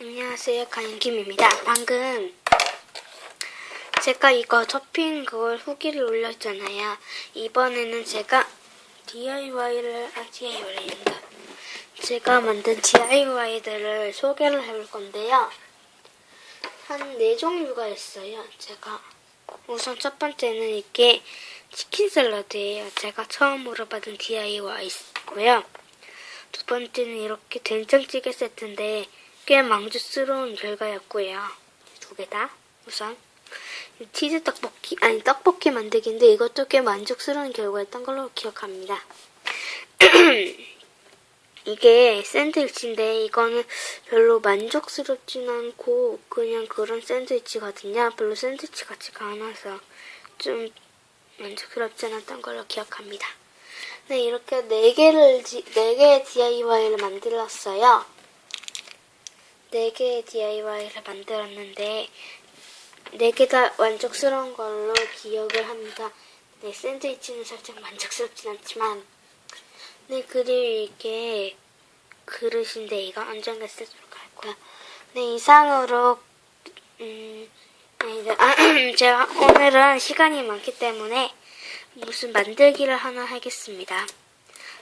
안녕하세요. 강김입니다. 방금 제가 이거 토핑 그걸 후기를 올렸잖아요. 이번에는 제가 DIY를 아 DIY입니다. 제가 만든 DIY들을 소개를 해볼 건데요. 한 네 종류가 있어요. 제가 우선 첫 번째는 이게 치킨 샐러드예요. 제가 처음으로 받은 DIY고요. 두 번째는 이렇게 된장찌개 세트인데 꽤 망조스러운 결과였고요. 두 개 다. 우선 치즈 떡볶이 아니 떡볶이 만들기인데 이것도 꽤 만족스러운 결과였던 걸로 기억합니다. 이게 샌드위치인데 이거는 별로 만족스럽진 않고 그냥 그런 샌드위치거든요. 별로 샌드위치 같지가 않아서 좀 만족스럽지 않았던 걸로 기억합니다. 네, 이렇게 네 개를 네 개의 DIY를 만들었어요. 네 개의 DIY를 만들었는데 네개다 만족스러운 걸로 기억을 합니다. 네, 샌드위치는 살짝 만족스럽진 않지만 네, 그리고 이게 그릇인데 이거 안전게 쓰도록 하고요. 네, 이상으로 음, 네, 이제- 아, 제가 오늘은 시간이 많기 때문에 무슨 만들기를 하나 하겠습니다.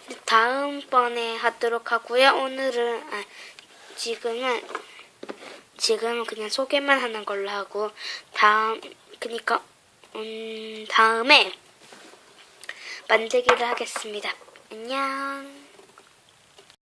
네, 다음번에 하도록 하고요. 오늘은 아, 지금은 지금은 그냥 소개만 하는 걸로 하고 다음 그니까 음, 다음에 만들기를 하겠습니다. 안녕.